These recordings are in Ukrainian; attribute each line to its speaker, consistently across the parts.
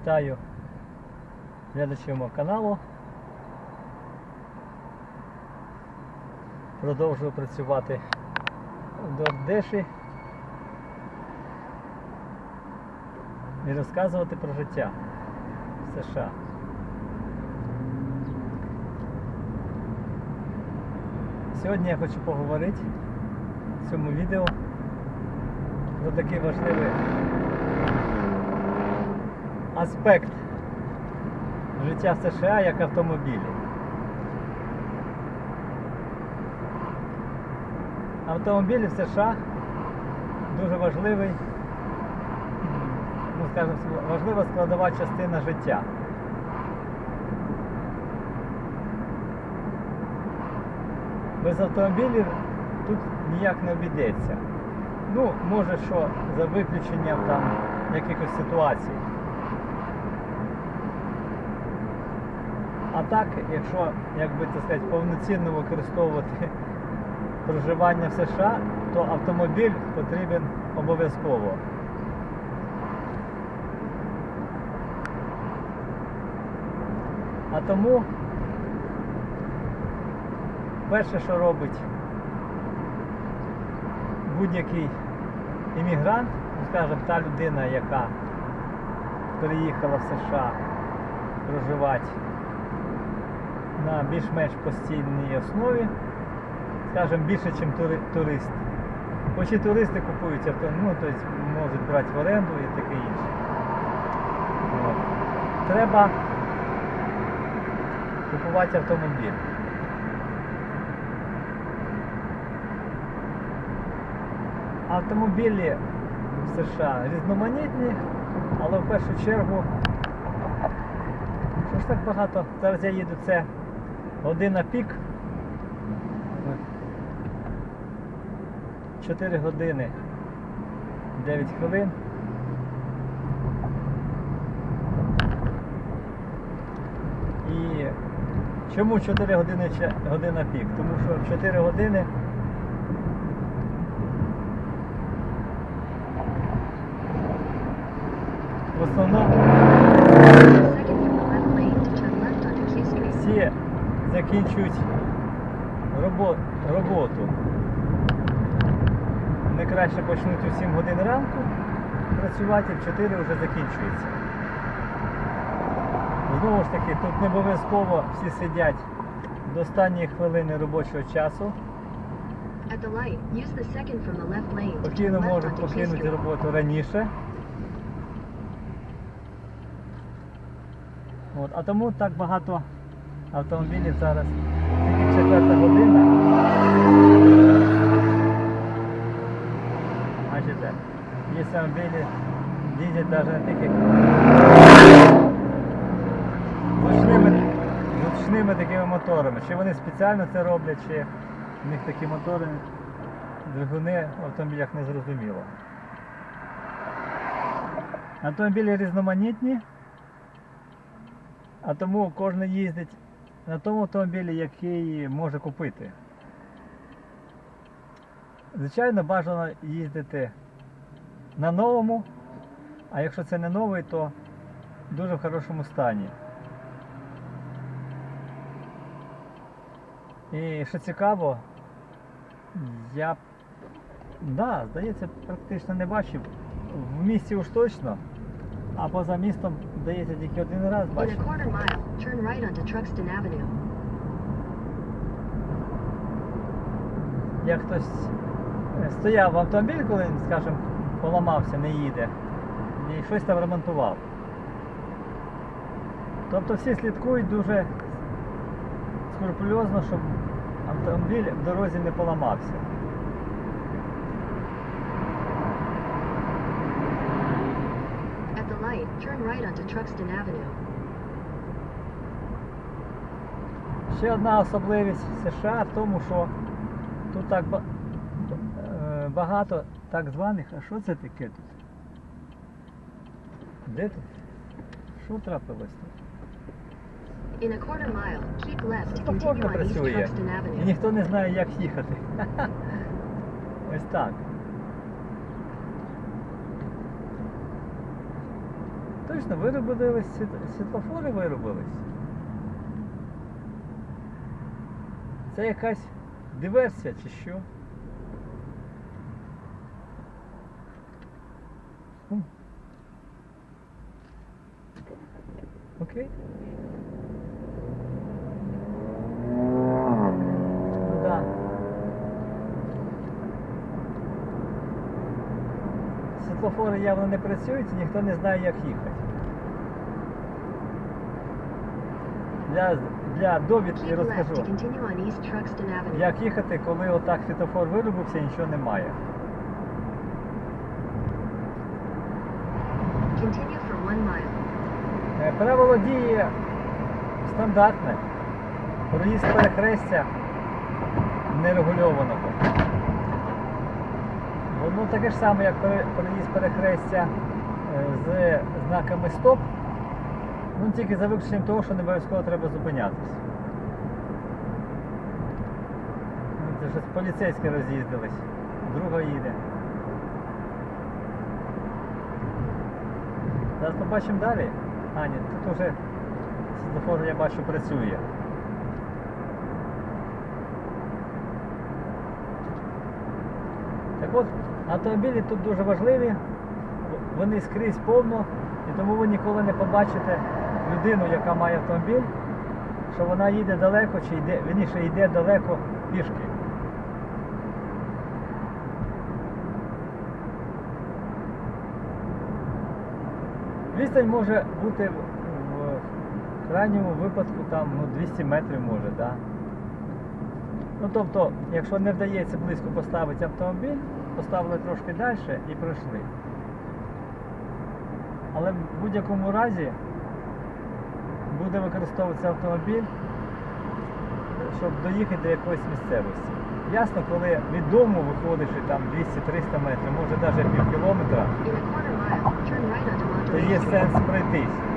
Speaker 1: Вітаю глядачів мого каналу. Продовжую працювати в Дордеші і розказувати про життя в США. Сьогодні я хочу поговорити в цьому відео про такий важливий аспект життя США як автомобілі. Автомобілі в США дуже важливий, ну скажімо, важлива складова частина життя. Без автомобілів тут ніяк не обійдеться. Ну, може, що за виключенням там якихось ситуацій. А так, якщо, як би сказати, повноцінно використовувати проживання в США, то автомобіль потрібен обов'язково. А тому перше, що робить будь-який іммігрант, ну, скажімо, та людина, яка переїхала в США проживати на більш-менш постійній основі, скажімо, більше, ніж турист. Хоч і туристи купують авто, ну, тобто можуть брати в оренду і таке інше. От. Треба купувати автомобіль. Автомобілі в США різноманітні, але в першу чергу, що ж так багато, зараз я їду, це година пік. 4 години 9 хвилин. І чому 4 години година пік? Тому що в 4 години в основному
Speaker 2: Second from the left lane to turn left onto Q Street.
Speaker 1: всі закінчують робо- роботу. Вони краще почнуть у 7 годин ранку працювати, в 4 вже закінчується. Знову ж таки, тут не обов'язково всі сидять до останньої хвилини робочого часу. Спокійно можуть покинути роботу раніше. От, а тому так багато автомобілів зараз. Тільки четверта година. Бачите, є автомобілі їздять навіть не тільки ручними, ручними такими моторами. Чи вони спеціально це роблять, чи в них такі мотори, двигуни в автомобілях не зрозуміло. Автомобілі різноманітні, а тому кожен їздить на тому автомобілі, який може купити. Звичайно, бажано їздити на новому, а якщо це не новий, то дуже в хорошому стані. І що цікаво, я да, здається, практично не бачив. В місті уж точно, а поза містом, здається, тільки один раз
Speaker 2: In a quarter mile, turn right onto Truxton Avenue.
Speaker 1: Як хтось е, стояв в автомобілі, коли він, скажімо, поламався, не їде, і щось там ремонтував. Тобто всі слідкують дуже скрупульозно, щоб автомобіль в дорозі не поламався.
Speaker 2: At light, turn right onto Truxton Avenue.
Speaker 1: Ще одна особливість США в тому, що тут так е, багато так званих, а що це таке тут? Де тут? Що трапилось тут?
Speaker 2: In a quarter mile, keep left to continue on East
Speaker 1: працює.
Speaker 2: Truxton
Speaker 1: І
Speaker 2: Avenue.
Speaker 1: ніхто не знає, як їхати. Ось так. Точно, виробились, світлофори виробились. Це якась диверсія чи що? Окей. Ну да. Світлофори явно не працюють і ніхто не знає, як їхати. Для, для довідки розкажу, як їхати, коли отак світлофор виробився і нічого немає. Е, Правило дії стандартне. Проїзд перехрестя нерегульованого. Воно таке ж саме, як пере- перехрестя е, з знаками стоп. Ну тільки за виключенням того, що не обов'язково треба зупинятися. Ну, Це щось поліцейські роз'їздились. Друга їде. Зараз побачимо далі. А, ні, тут вже світлофор, я бачу, працює. Так от, автомобілі тут дуже важливі, вони скрізь повно, і тому ви ніколи не побачите людину, яка має автомобіль, що вона їде далеко, чи йде, вірніше йде далеко пішки. Відстань може бути в, крайньому випадку там ну, 200 метрів може, да? Ну тобто, якщо не вдається близько поставити автомобіль, поставили трошки далі і пройшли. Але в будь-якому разі буде використовуватися автомобіль, щоб доїхати до якоїсь місцевості. Ясно, коли від дому виходиш і там 200-300 метрів, може навіть пів кілометра, то є сенс пройтись.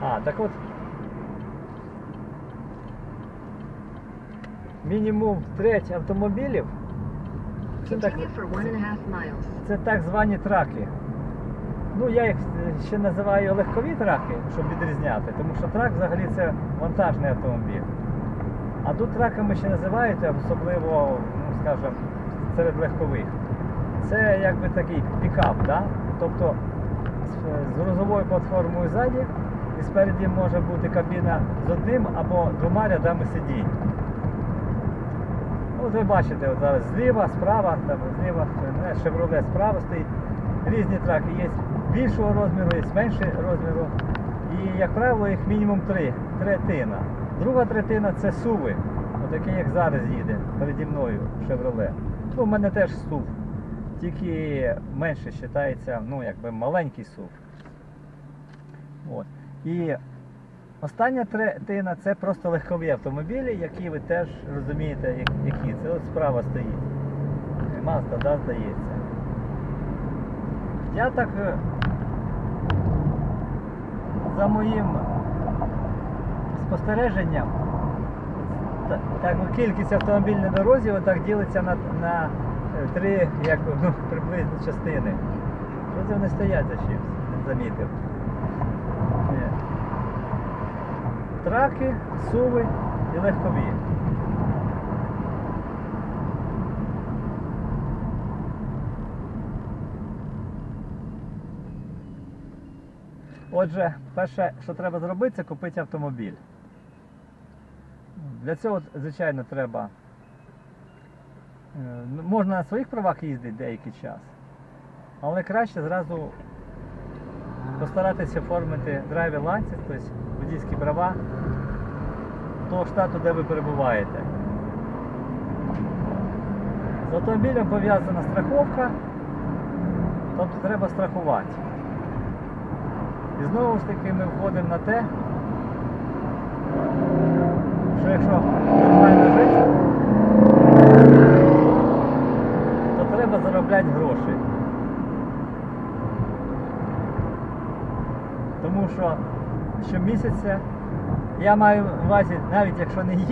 Speaker 1: А, так от. Мінімум треть автомобілів це так, це так звані траки. Ну, я їх ще називаю легкові траки, щоб відрізняти, тому що трак взагалі це вантажний автомобіль. А тут траками ще називають, особливо, ну скажімо, серед легкових. Це якби такий пікап, да? тобто з грузовою платформою ззаді і спереді може бути кабіна з одним або двома рядами сидінь. От ви бачите, от зараз зліва, справа, там зліва, Chevrolet справа стоїть. Різні траки є більшого розміру, є меншого розміру. І, як правило, їх мінімум три. Третина. Друга третина це суви. Отакий, як зараз їде переді мною Chevrolet. Ну, у мене теж сув. Тільки менше вважається, ну, якби маленький сув. От. І Остання третина це просто легкові автомобілі, які ви теж розумієте, які. Це от справа стоїть. Mazda, да, здається. Я так е, за моїм спостереженням, так ну, кількість автомобілів на дорозі отак ділиться на, на е, три як, ну, приблизно частини. Що це вони стоять за чимось? Замітив. Ні. Траки, суви і легкові. Отже, перше, що треба зробити, це купити автомобіль. Для цього, звичайно, треба. е, Можна на своїх правах їздити деякий час, але краще зразу постаратися оформити драйвер ланцет, тобто водійські права того штату, де ви перебуваєте. З автомобілем пов'язана страховка, тобто треба страхувати. І знову ж таки ми входимо на те, що якщо нормально жити, то треба заробляти гроші. Тому що щомісяця я маю на увазі, навіть якщо не їду.